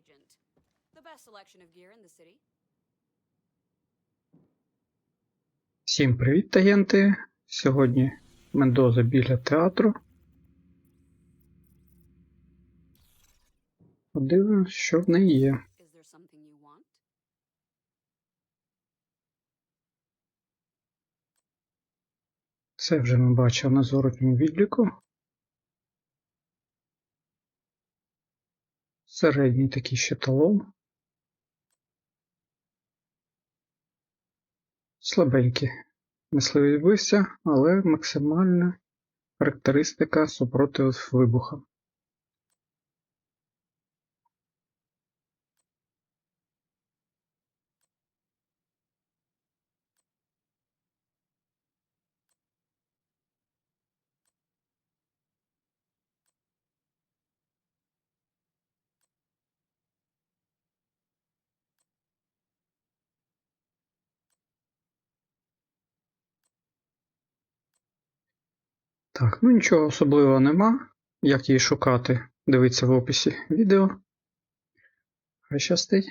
agent. The best selection of gear in the city. Всім привіт, агенти! Сьогодні Мендоза біля театру. Подивимось, що в неї є. Це вже ми бачимо на зворотньому відліку. Середній такий ще талон. Слабенький. Мисливий вбився, але максимальна характеристика супротив вибуха. Так, ну нічого особливого нема. Як її шукати, Дивиться в описі відео. Хай щастить.